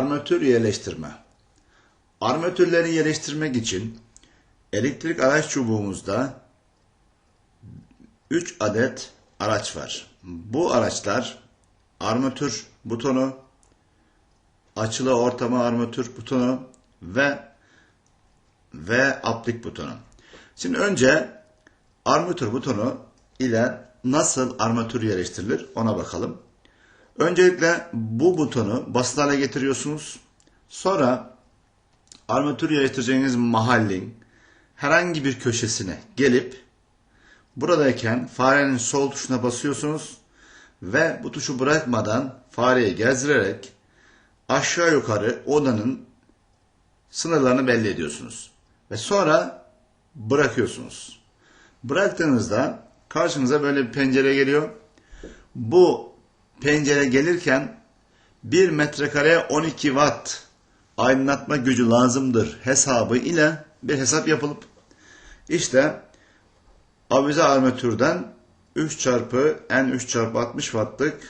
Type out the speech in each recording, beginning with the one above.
Armatür yerleştirme. Armatürleri yerleştirmek için elektrik araç çubuğumuzda 3 adet araç var. Bu araçlar armatür butonu, açılı ortama armatür butonu ve ve aplik butonu. Şimdi önce armatür butonu ile nasıl armatür yerleştirilir ona bakalım. Öncelikle bu butonu basit hale getiriyorsunuz. Sonra armatür yerleştireceğiniz mahallin herhangi bir köşesine gelip buradayken farenin sol tuşuna basıyorsunuz ve bu tuşu bırakmadan fareyi gezdirerek aşağı yukarı odanın sınırlarını belli ediyorsunuz. Ve sonra bırakıyorsunuz. Bıraktığınızda karşınıza böyle bir pencere geliyor. Bu pencere gelirken 1 metrekareye 12 watt aydınlatma gücü lazımdır hesabı ile bir hesap yapılıp işte avize armatürden 3 çarpı n 3 çarpı 60 wattlık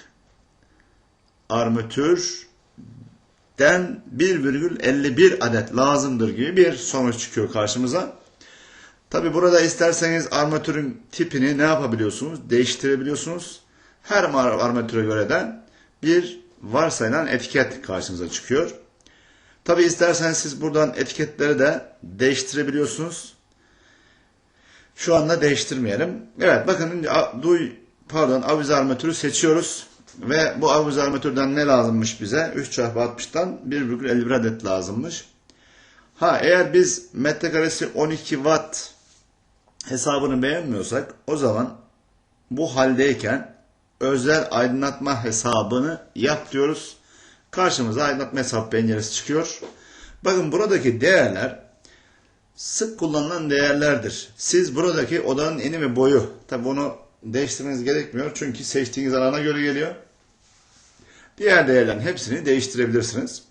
armatürden 1,51 adet lazımdır gibi bir sonuç çıkıyor karşımıza. Tabi burada isterseniz armatürün tipini ne yapabiliyorsunuz? Değiştirebiliyorsunuz. Her armatüre göre de bir varsayılan etiket karşınıza çıkıyor. Tabi isterseniz siz buradan etiketleri de değiştirebiliyorsunuz. Şu anda değiştirmeyelim. Evet bakın duy pardon avize armatürü seçiyoruz. Ve bu avize armatürden ne lazımmış bize? 3 çarpı 60'tan 1,51 adet lazımmış. Ha eğer biz metrekaresi 12 watt hesabını beğenmiyorsak o zaman bu haldeyken özel aydınlatma hesabını yap diyoruz. Karşımıza aydınlatma hesap penceresi çıkıyor. Bakın buradaki değerler sık kullanılan değerlerdir. Siz buradaki odanın eni ve boyu, tabi bunu değiştirmeniz gerekmiyor çünkü seçtiğiniz alana göre geliyor. Diğer değerlerin hepsini değiştirebilirsiniz.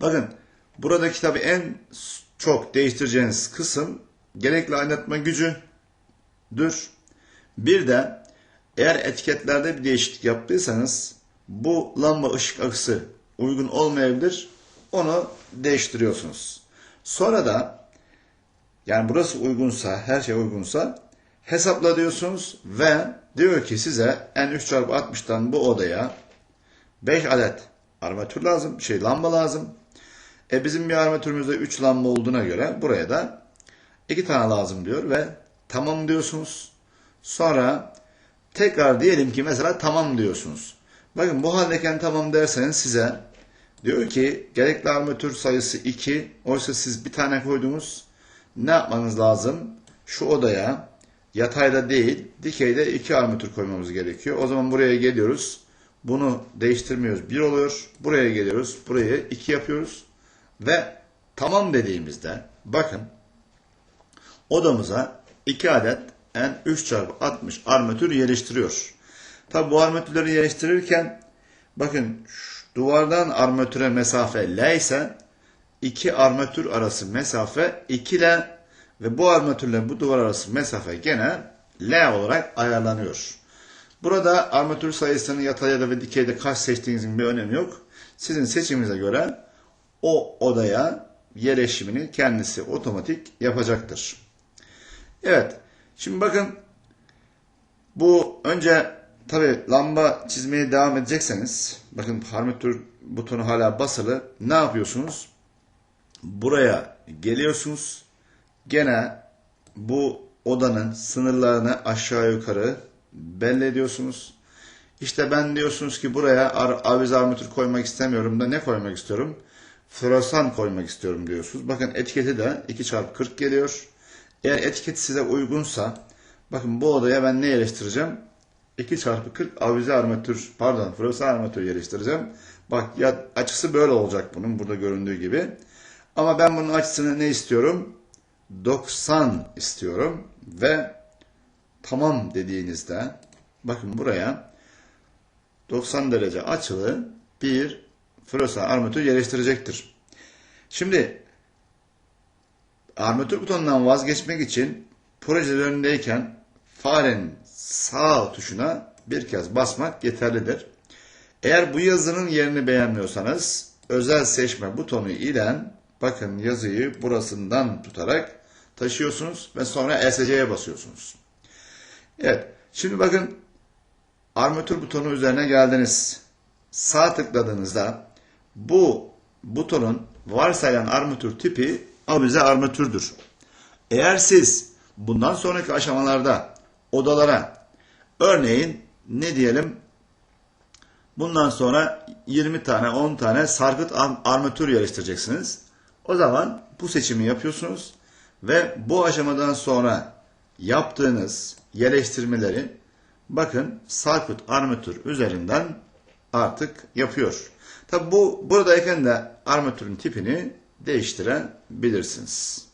Bakın buradaki tabi en çok değiştireceğiniz kısım gerekli aydınlatma gücüdür. Bir de eğer etiketlerde bir değişiklik yaptıysanız bu lamba ışık akısı uygun olmayabilir. Onu değiştiriyorsunuz. Sonra da yani burası uygunsa, her şey uygunsa hesapla diyorsunuz ve diyor ki size N3 çarpı 60'tan bu odaya 5 adet armatür lazım, şey lamba lazım. E bizim bir armatürümüzde 3 lamba olduğuna göre buraya da 2 tane lazım diyor ve tamam diyorsunuz. Sonra tekrar diyelim ki mesela tamam diyorsunuz. Bakın bu haldeyken tamam derseniz size diyor ki gerekli armatür sayısı 2. Oysa siz bir tane koydunuz. Ne yapmanız lazım? Şu odaya yatayda değil dikeyde 2 armatür koymamız gerekiyor. O zaman buraya geliyoruz. Bunu değiştirmiyoruz. 1 oluyor. Buraya geliyoruz. Buraya 2 yapıyoruz. Ve tamam dediğimizde bakın odamıza 2 adet N 3 çarpı 60 armatür yerleştiriyor. Tabi bu armatürleri yerleştirirken bakın duvardan armatüre mesafe L ise iki armatür arası mesafe 2 L ve bu armatürle bu duvar arası mesafe gene L olarak ayarlanıyor. Burada armatür sayısını yatayda ve dikeyde kaç seçtiğinizin bir önemi yok. Sizin seçiminize göre o odaya yerleşimini kendisi otomatik yapacaktır. Evet. Şimdi bakın bu önce tabi lamba çizmeye devam edecekseniz bakın armatür butonu hala basılı. Ne yapıyorsunuz? Buraya geliyorsunuz. Gene bu odanın sınırlarını aşağı yukarı belli ediyorsunuz. İşte ben diyorsunuz ki buraya avize armatür koymak istemiyorum da ne koymak istiyorum? Floresan koymak istiyorum diyorsunuz. Bakın etiketi de 2 çarpı 40 geliyor. Eğer etiket size uygunsa bakın bu odaya ben ne yerleştireceğim? 2 çarpı 40 avize armatür pardon floresan armatür yerleştireceğim. Bak ya açısı böyle olacak bunun burada göründüğü gibi. Ama ben bunun açısını ne istiyorum? 90 istiyorum ve tamam dediğinizde bakın buraya 90 derece açılı bir floresan armatür yerleştirecektir. Şimdi armatür butonundan vazgeçmek için projelerindeyken farenin sağ tuşuna bir kez basmak yeterlidir. Eğer bu yazının yerini beğenmiyorsanız özel seçme butonu ile bakın yazıyı burasından tutarak taşıyorsunuz ve sonra ESC'ye basıyorsunuz. Evet. Şimdi bakın armatür butonu üzerine geldiniz. Sağ tıkladığınızda bu butonun varsayılan armatür tipi avize armatürdür. Eğer siz bundan sonraki aşamalarda odalara örneğin ne diyelim bundan sonra 20 tane 10 tane sarkıt ar- armatür yerleştireceksiniz. O zaman bu seçimi yapıyorsunuz ve bu aşamadan sonra yaptığınız yerleştirmeleri bakın sarkıt armatür üzerinden artık yapıyor. Tabi bu buradayken de armatürün tipini değiştirebilirsiniz.